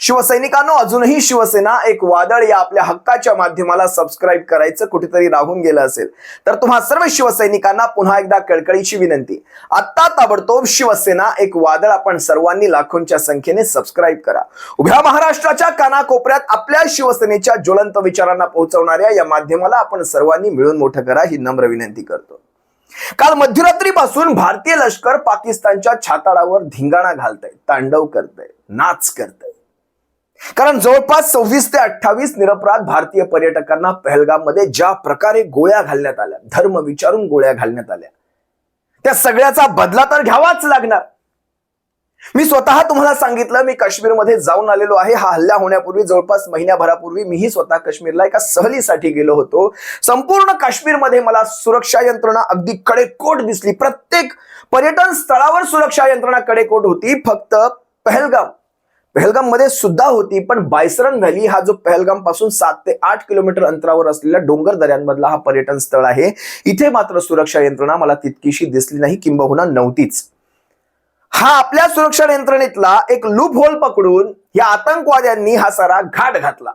शिवसैनिकांनो अजूनही शिवसेना एक वादळ या आपल्या हक्काच्या माध्यमाला सबस्क्राईब करायचं कुठेतरी राहून गेलं असेल. तर तुम्हा सर्व शिवसैनिकांना पुन्हा एकदा कळकळीची विनंती. आत्ता ताबडतोब शिवसेना एक वादळ आपण सर्वांनी लाखोंच्या संख्येने सबस्क्राईब करा. उभ्या महाराष्ट्राच्या कानाकोपऱ्यात आपल्या शिवसेनेच्या ज्वलंत विचारांना पोहोचवणाऱ्या या माध्यमाला आपण सर्वांनी मिळून मोठं करा ही नम्र विनंती करतो. काल मध्यरात्रीपासून भारतीय लष्कर पाकिस्तानच्या छाताडावर धिंगाणा घालतय तांडव करतंय नाच करतंय. कारण जवळपास सव्वीस ते अठ्ठावीस निरपराध भारतीय पर्यटकांना पहलगाममध्ये ज्या प्रकारे गोळ्या घालण्यात आल्या धर्म विचारून गोळ्या घालण्यात आल्या त्या सगळ्याचा बदला तर घ्यावाच लागणार. मी स्वतः तुम्हाला सांगितलं मी काश्मीरमध्ये जाऊन आलेलो आहे. हा हल्ला होण्यापूर्वी जवळपास महिन्याभरापूर्वी मीही स्वतः काश्मीरला एका सहलीसाठी गेलो होतो. संपूर्ण काश्मीरमध्ये मला सुरक्षा यंत्रणा अगदी कडेकोट दिसली. प्रत्येक पर्यटन स्थळावर सुरक्षा यंत्रणा कडेकोट होती. फक्त पहलगाम. पहलगाममध्ये सुद्धा होती पण बायसरन व्हॅली हा जो पहलगामपासून सात ते आठ किलोमीटर अंतरावर असलेल्या डोंगर दऱ्यांमधला हा पर्यटन स्थळ आहे. इथे मात्र सुरक्षा यंत्रणा मला तितकीशी दिसली नाही किंबहुना नव्हतीच. हा आपल्या सुरक्षा यंत्रणेतला एक लूप होल पकडून या आतंकवाद्यांनी हा सारा घाट घातला.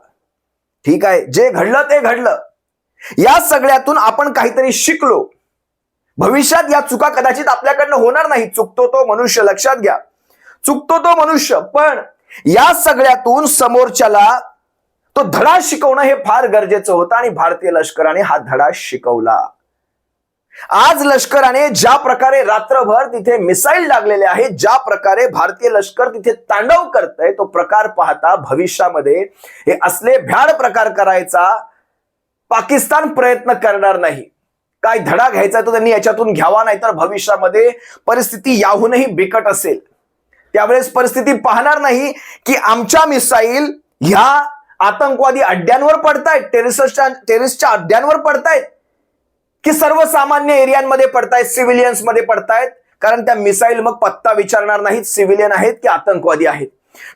ठीक आहे जे घडलं ते घडलं. या सगळ्यातून आपण काहीतरी शिकलो. भविष्यात या चुका कदाचित आपल्याकडनं होणार नाही. चुकतो तो मनुष्य लक्षात घ्या. चुकतो तो मनुष्य पण या सगळ्यातून समोरच्याला तो धडा शिकवणं हे फार गरजेचं होतं आणि भारतीय लष्कराने हा धडा शिकवला. आज लष्कराने ज्या प्रकारे रात्रभर तिथे मिसाईल लागलेले आहेत ज्या प्रकारे भारतीय लष्कर तिथे तांडव करतंय तो प्रकार पाहता भविष्यामध्ये हे असले भ्याड प्रकार करायचा पाकिस्तान प्रयत्न करणार नाही. काय धडा घ्यायचा तो त्यांनी याच्यातून घ्यावा नाही तर भविष्यामध्ये परिस्थिती याहूनही बिकट असेल. त्यावेळेस परिस्थिती पाहणार नाही की आमच्या मिसाईल ह्या आतंकवादी अड्ड्यांवर पडतायत टेरिसच्या टेरिसच्या अड्ड्यांवर पडतायत की सर्वसामान्य एरियांमध्ये पडतायत सिव्हिलियन्समध्ये पडतायत. कारण त्या मिसाईल मग पत्ता विचारणार नाहीत सिव्हिलियन आहेत की आतंकवादी आहेत.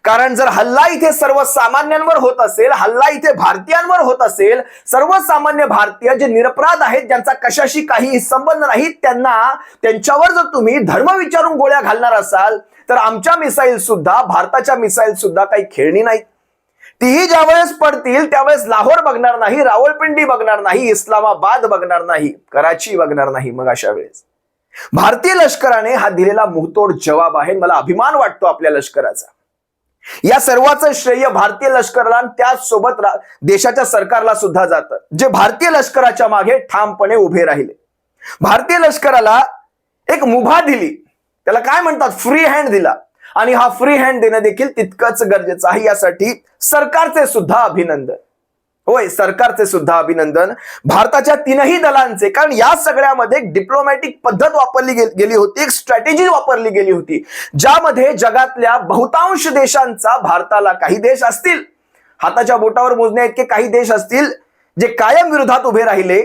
कारण जर हल्ला इथे सर्वसामान्यांवर होत असेल हल्ला इथे भारतीयांवर होत असेल सर्वसामान्य भारतीय जे निरपराध आहेत ज्यांचा कशाशी काही संबंध नाही त्यांना त्यांच्यावर जर तुम्ही धर्म विचारून गोळ्या घालणार असाल तर आमच्या मिसाईल सुद्धा भारताच्या मिसाईल सुद्धा काही खेळणी नाहीत. तीही ज्यावेळेस पडतील त्यावेळेस लाहोर बघणार नाही रावळपिंडी बघणार नाही इस्लामाबाद बघणार नाही कराची बघणार नाही मग अशा वेळेस. भारतीय लष्कराने हा दिलेला मुहतोड जवाब आहे मला अभिमान वाटतो आपल्या लष्कराचा. या सर्वाचं श्रेय भारतीय लष्कराला आणि त्याचसोबत देशाच्या सरकारला सुद्धा जातं जे भारतीय लष्कराच्या मागे ठामपणे उभे राहिले. भारतीय लष्कराला एक मुभा दिली. त्याला काय म्हणतात? फ्री हँड दिला. आणि हा फ्री हँड देणं देखील तितकंच गरजेचं आहे. यासाठी सरकारचे सुद्धा अभिनंदन. होय सरकारचे सुद्धा अभिनंदन. भारताच्या तीनही दलांचे कारण या सगळ्यामध्ये एक डिप्लोमॅटिक पद्धत वापरली गेली होती एक स्ट्रॅटेजी वापरली गेली होती ज्यामध्ये जगातल्या बहुतांश देशांचा भारताला काही देश असतील हाताच्या बोटावर मोजण्या इतके काही देश असतील जे कायम विरोधात उभे राहिले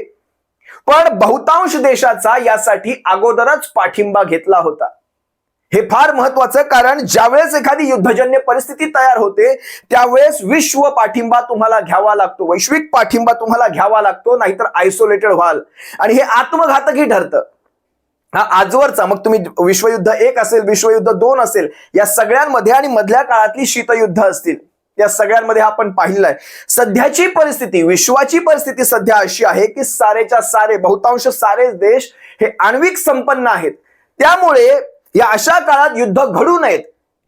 पण बहुतांश देशाचा यासाठी अगोदरच पाठिंबा घेतला होता. हे फार महत्वाचं कारण ज्यावेळेस एखादी युद्धजन्य परिस्थिती तयार होते त्यावेळेस विश्व पाठिंबा तुम्हाला घ्यावा लागतो वैश्विक पाठिंबा तुम्हाला घ्यावा लागतो नाहीतर आयसोलेटेड व्हाल. आणि हे आत्मघातकही ठरतं. हा आजवरचा मग तुम्ही विश्वयुद्ध एक असेल विश्वयुद्ध दोन असेल या सगळ्यांमध्ये आणि मधल्या काळातली शीतयुद्ध असतील या सगळ्यांमध्ये आपण पाहिलेलं आहे सध्याची परिस्थिती विश्वाची परिस्थिती सध्या अशी आहे की सारेच्या सारे बहुतांश सारे देश हे आण्विक संपन्न आहेत. त्यामुळे या अशा काळात युद्ध घडू नयेत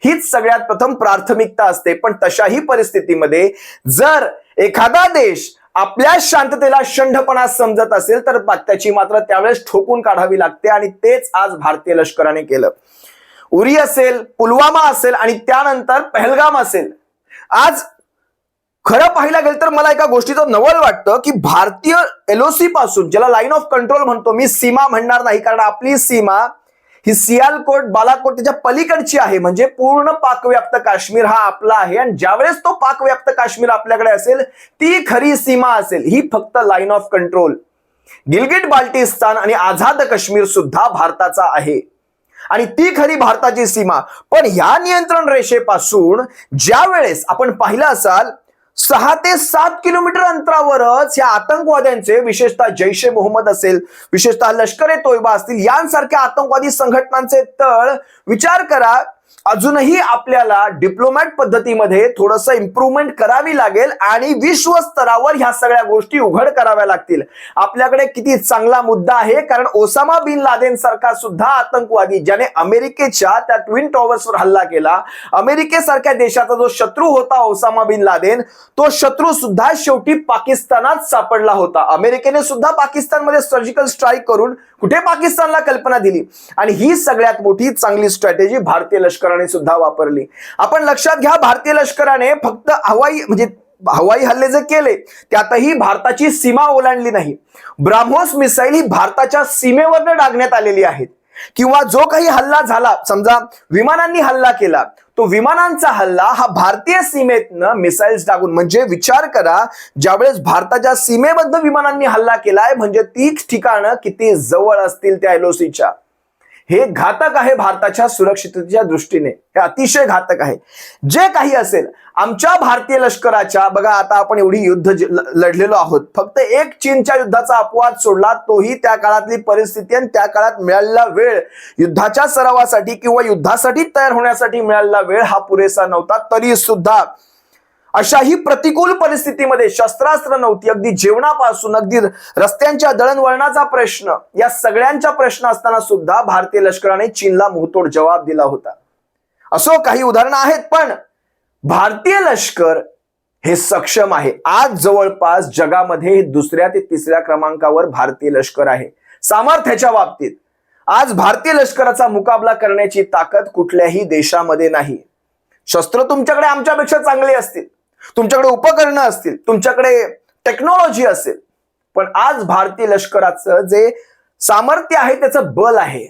हीच सगळ्यात प्रथम प्राथमिकता असते. पण तशाही परिस्थितीमध्ये जर एखादा देश आपल्या शांततेला शंढपणा समजत असेल तर त्याची मात्र त्यावेळेस ठोकून काढावी लागते आणि तेच आज भारतीय लष्कराने केलं. उरी असेल पुलवामा असेल आणि त्यानंतर पहलगाम असेल. आज खरं पाहायला गेलं तर मला एका गोष्टीचं नवल वाटतं की भारतीय एलओसी पासून ज्याला लाईन ऑफ कंट्रोल म्हणतो मी सीमा म्हणणार नाही कारण आपली सीमा ही सियालकोट बालाकोट त्याच्या पलीकडची आहे. म्हणजे पूर्ण पाकव्याप्त काश्मीर हा आपला आहे. आणि ज्यावेळेस तो पाकव्याप्त काश्मीर आपल्याकडे असेल ती खरी सीमा असेल. ही फक्त line of control Gilgit Baltistan आणि आझाद काश्मीर सुद्धा भारताचा आहे. आणि ती खरी भारताची सीमा. पण ह्या नियंत्रण रेषेपासून ज्या वेळेस आपण पाहिलं असाल सहा ते सात किलोमीटर अंतरावरच या आतंकवाद्यांचे विशेषतः जैश ए मोहम्मद असेल विशेषतः लष्कर ए तोयबा असतील यांसारख्या आतंकवादी संघटनांचे तळ विचार करा अजूनही आपल्याला डिप्लोमॅट पद्धतीमध्ये थोडस इम्प्रूव्हमेंट करावी लागेल आणि विश्व स्तरावर ह्या सगळ्या गोष्टी उघड कराव्या लागतील. आपल्याकडे किती चांगला मुद्दा आहे कारण ओसामा बिन लादेन सारखा सुद्धा आतंकवादी ज्याने अमेरिकेच्या त्या ट्विन टॉवर्सवर हल्ला केला अमेरिकेसारख्या देशाचा जो शत्रू होता ओसामा बिन लादेन तो शत्रू सुद्धा शेवटी पाकिस्तानात सापडला होता. अमेरिकेने सुद्धा पाकिस्तानमध्ये सर्जिकल स्ट्राईक करून कुठे पाकिस्तानला कल्पना दिली? आणि ही सगळ्यात मोठी चांगली स्ट्रॅटेजी भारतीय लष्कर लष्कराने सुद्धा वापरली. आपण लक्षात घ्या भारतीय लष्कराने फक्त हवाई म्हणजे हवाई हल्ले जे केले त्यातही भारताची सीमा ओलांडली नाही. ब्राह्मोस मिसाईल ही भारताच्या सीमेवरनं डागण्यात आलेली आहेत. किंवा जो काही हल्ला झाला समजा विमानांनी हल्ला केला तो विमानांचा हल्ला हा भारतीय सीमेतनं मिसाईल्स टाकून म्हणजे विचार करा ज्यावेळेस भारताच्या सीमेबद्दल विमानांनी हल्ला केलाय म्हणजे तीच ठिकाणं किती जवळ असतील त्या एलओसीच्या. हे घातक आहे भारताच्या सुरक्षिततेच्या दृष्टीने. हे अतिशय घातक आहे. जे काही असेल आमच्या भारतीय लष्कराच्या बघा आता आपण एवढी युद्ध लढलेलो आहोत. फक्त एक चीनच्या युद्धाचा अपवाद सोडला तोही त्या काळातली परिस्थिती आणि त्या काळात मिळालेला वेळ. युद्धाच्या सरावासाठी किंवा युद्धासाठी तयार होण्यासाठी मिळालेला वेळ हा पुरेसा नव्हता तरी सुद्धा अशाही प्रतिकूल परिस्थितीमध्ये शस्त्रास्त्र नव्हती. अगदी जेवणापासून अगदी रस्त्यांच्या दळणवळणाचा प्रश्न या सगळ्यांच्या प्रश्न असताना सुद्धा भारतीय लष्कराने चीनला मुहतोड जवाब दिला होता. असो काही उदाहरणं आहेत पण भारतीय लष्कर हे सक्षम आहे. आज जवळपास जगामध्ये दुसऱ्या ते तिसऱ्या क्रमांकावर भारतीय लष्कर आहे. सामर्थ्याच्या बाबतीत आज भारतीय लष्कराचा मुकाबला करण्याची ताकद कुठल्याही देशामध्ये नाही. शस्त्र तुमच्याकडे आमच्यापेक्षा चांगली असतील. तुमच्याकडे उपकरणं असतील तुमच्याकडे टेक्नॉलॉजी असेल पण आज भारतीय लष्कराचं जे सामर्थ्य आहे त्याचं बल आहे.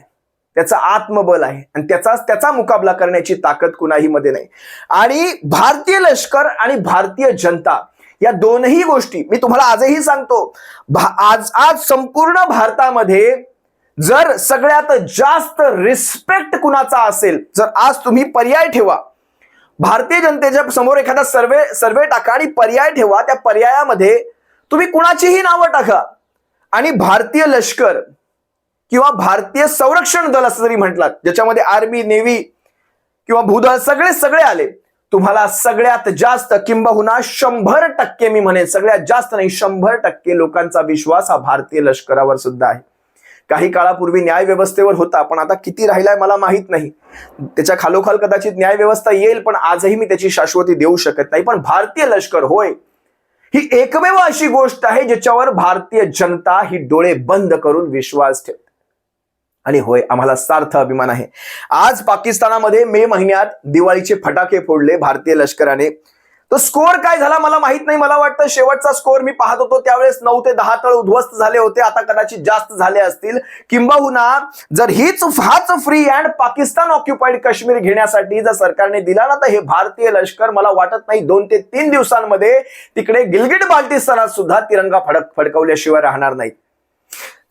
त्याचं आत्मबल आहे. आणि त्याचा त्याचा मुकाबला करण्याची ताकद कुणाही मध्ये नाही. आणि भारतीय लष्कर आणि भारतीय जनता या दोनही गोष्टी मी तुम्हाला आजही सांगतो आज आज संपूर्ण भारतामध्ये जर सगळ्यात जास्त रिस्पेक्ट कुणाचा असेल जर आज तुम्ही पर्याय ठेवा भारतीय जनतेच्या समोर एखादा सर्वे सर्वे टाका आणि पर्याय ठेवा. त्या पर्यायामध्ये तुम्ही कुणाचीही नावं टाका. आणि भारतीय लष्कर किंवा भारतीय संरक्षण दल असं जरी म्हटलात ज्याच्यामध्ये आर्मी नेव्ही किंवा भूदल सगळे सगळे आले तुम्हाला सगळ्यात जास्त किंबहुना शंभर टक्के मी म्हणेन सगळ्यात जास्त नाही शंभर टक्के लोकांचा विश्वास हा भारतीय लष्करावर सुद्धा आहे. काही काळापूर्वी न्यायव्यवस्थेवर होता पण आता किती राहिलाय मला माहीत नाही. त्याच्या खालोखाल कदाचित न्याय व्यवस्था येईल पण आजही मी त्याची शाश्वती देऊ शकत नाही. पण भारतीय लष्कर होय ही एकमेव अशी गोष्ट आहे ज्याच्यावर भारतीय जनता ही डोळे बंद करून विश्वास ठेवते. आणि होय आम्हाला सार्थ अभिमान आहे. आज पाकिस्तानामध्ये मे महिन्यात दिवाळीचे फटाके फोडले भारतीय लष्कराने. तर स्कोअर काय झाला मला माहीत नाही. मला वाटतं शेवटचा स्कोअर मी पाहत होतो. त्यावेळेस नऊ ते दहा तळ उद्ध्वस्त झाले होते. आता कदाचित जास्त झाले असतील. किंबहुना जर हीच हाच free and Pakistan occupied Kashmir घेण्यासाठी जर सरकारने दिला ना तर हे भारतीय लष्कर मला वाटत नाही दोन ते तीन दिवसांमध्ये तिकडे गिलगिट बाल्टिस्तानात सुद्धा तिरंगा फडक फडकवल्याशिवाय राहणार नाहीत.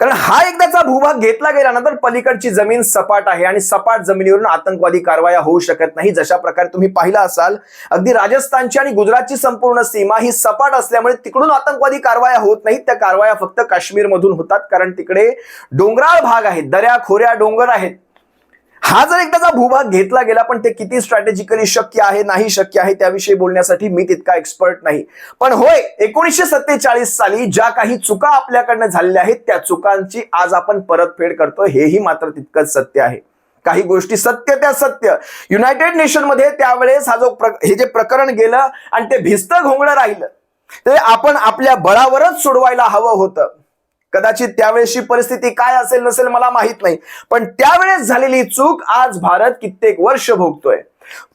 कारण हा एकदाचा भूभाग घेतला गेला ना तर पलीकडची जमीन सपाट आहे आणि सपाट जमिनीवरून आतंकवादी कारवाया होऊ शकत नाही. जशा प्रकारे तुम्ही पाहिला असाल अगदी राजस्थानची आणि गुजरातची संपूर्ण सीमा ही सपाट असल्यामुळे तिकडून आतंकवादी कारवाया होत नाहीत. त्या कारवाया फक्त काश्मीरमधून होतात. कारण तिकडे डोंगराळ भाग आहेत दऱ्या खोऱ्या डोंगर आहेत. हा जर एकदाचा भूभाग घेतला गेला पण ते किती स्ट्रॅटेजिकली शक्य आहे नाही शक्य आहे त्याविषयी बोलण्यासाठी मी तितका एक्सपर्ट नाही. पण होय एकोणीसशे सत्तेचाळीस साली ज्या काही चुका आपल्याकडनं झालेल्या आहेत त्या चुकांची आज आपण परतफेड करतो हेही मात्र तितकंच सत्य आहे. काही गोष्टी सत्य त्या सत्य. युनायटेड नेशनमध्ये त्यावेळेस हा जो प्र- हे जे प्रकरण गेलं आणि ते भिस्त घोंगडं राहिलं ते आपण आपल्या बळावरच सोडवायला हवं होतं. कदाचित त्यावेळेची परिस्थिती काय असेल नसेल मला माहीत नाही. पण त्यावेळेस झालेली चूक आज भारत कित्येक वर्ष भोगतोय.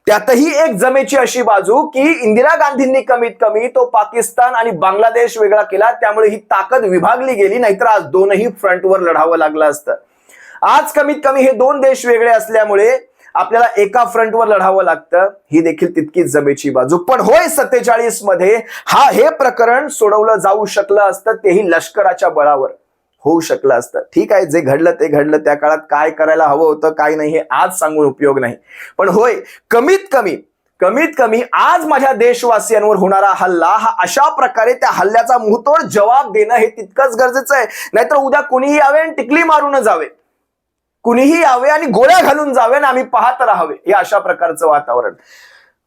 त्यातही एक जमेची अशी बाजू की इंदिरा गांधींनी कमीत कमी तो पाकिस्तान आणि बांगलादेश वेगळा केला त्यामुळे ही ताकद विभागली गेली नाहीतर आज दोनही फ्रंटवर लढावं लागलं असतं. आज कमीत कमी हे दोन देश वेगळे असल्यामुळे आपल्याला एका फ्रंटवर लढावं लागतं. ही देखील तितकीच जमेची बाजू. पण होय सत्तेचाळीसमध्ये हा हे प्रकरण सोडवलं जाऊ शकलं असतं तेही लष्कराच्या बळावर होऊ शकलं असतं. ठीक आहे जे घडलं ते घडलं. त्या काळात काय करायला हवं होतं काय नाही हे आज सांगून उपयोग नाही. पण होय कमीत कमी कमीत कमी आज माझ्या देशवासियांवर होणारा हल्ला हा अशा प्रकारे त्या हल्ल्याचा मुहतोड जबाब देणं हे तितकंच गरजेचं आहे. नाहीतर उद्या कुणीही यावे आणि टिकली मारून जावे. कुणीही यावे आणि गोळ्या घालून जावे आणि आम्ही पाहत राहावे हे अशा प्रकारचं वातावरण.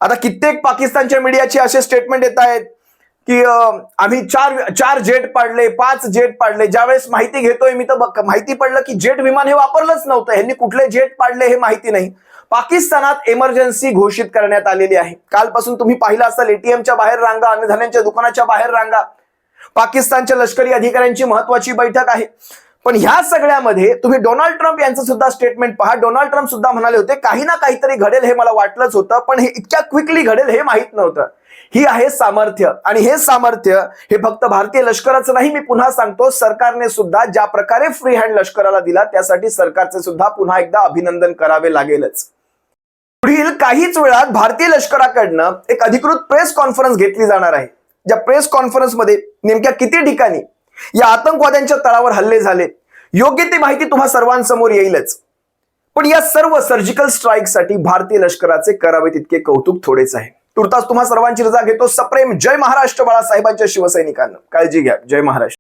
आता कित्येक पाकिस्तानच्या मीडियाचे असे स्टेटमेंट येत आहेत की आम्ही चार चार जेट पाडले पाच जेट पाडले. ज्यावेळेस माहिती घेतोय मी तर माहिती पडलं की जेट विमान हे वापरलंच नव्हतं. ह्यांनी कुठले जेट पाडले हे माहिती नाही. पाकिस्तानात एमर्जन्सी घोषित करण्यात आलेली आहे. कालपासून तुम्ही पाहिलं असाल एटीएमच्या बाहेर रांगा अन्नधान्यांच्या दुकानाच्या बाहेर रांगा. पाकिस्तानच्या लष्करी अधिकाऱ्यांची महत्वाची बैठक आहे. पण ह्या सगळ्यामध्ये तुम्ही डोनाल्ड ट्रम्प यांचं सुद्धा स्टेटमेंट पहा. डोनाल्ड ट्रम्प सुद्धा म्हणाले होते काही ना काहीतरी घडेल हे मला वाटलंच होतं पण हे इतक्या क्विकली घडेल हे माहीत नव्हतं. ही आहे सामर्थ्य. आणि हे सामर्थ्य हे फक्त भारतीय लष्कराचं नाही मी पुन्हा सांगतो सरकारने सुद्धा ज्या प्रकारे फ्री हँड लष्कराला दिला त्यासाठी सरकारचे सुद्धा पुन्हा एकदा अभिनंदन करावे लागेलच. पुढील काहीच वेळात भारतीय लष्कराकडनं एक अधिकृत प्रेस कॉन्फरन्स घेतली जाणार आहे. ज्या प्रेस कॉन्फरन्समध्ये नेमक्या किती ठिकाणी या आतंकवाद्यांच्या तळावर हल्ले झाले. योग्य ती माहिती तुम्हा सर्वांसमोर येईलच. पण या सर्व सर्जिकल स्ट्राईकसाठी भारतीय लष्कराचे करावे तितके कौतुक थोडेच आहे. तुर्तास तुम्हा सर्वांची रजा घेतो. सप्रेम जय महाराष्ट्र बाळासाहेबांच्या शिवसैनिकांना. काळजी घ्या. जय महाराष्ट्र.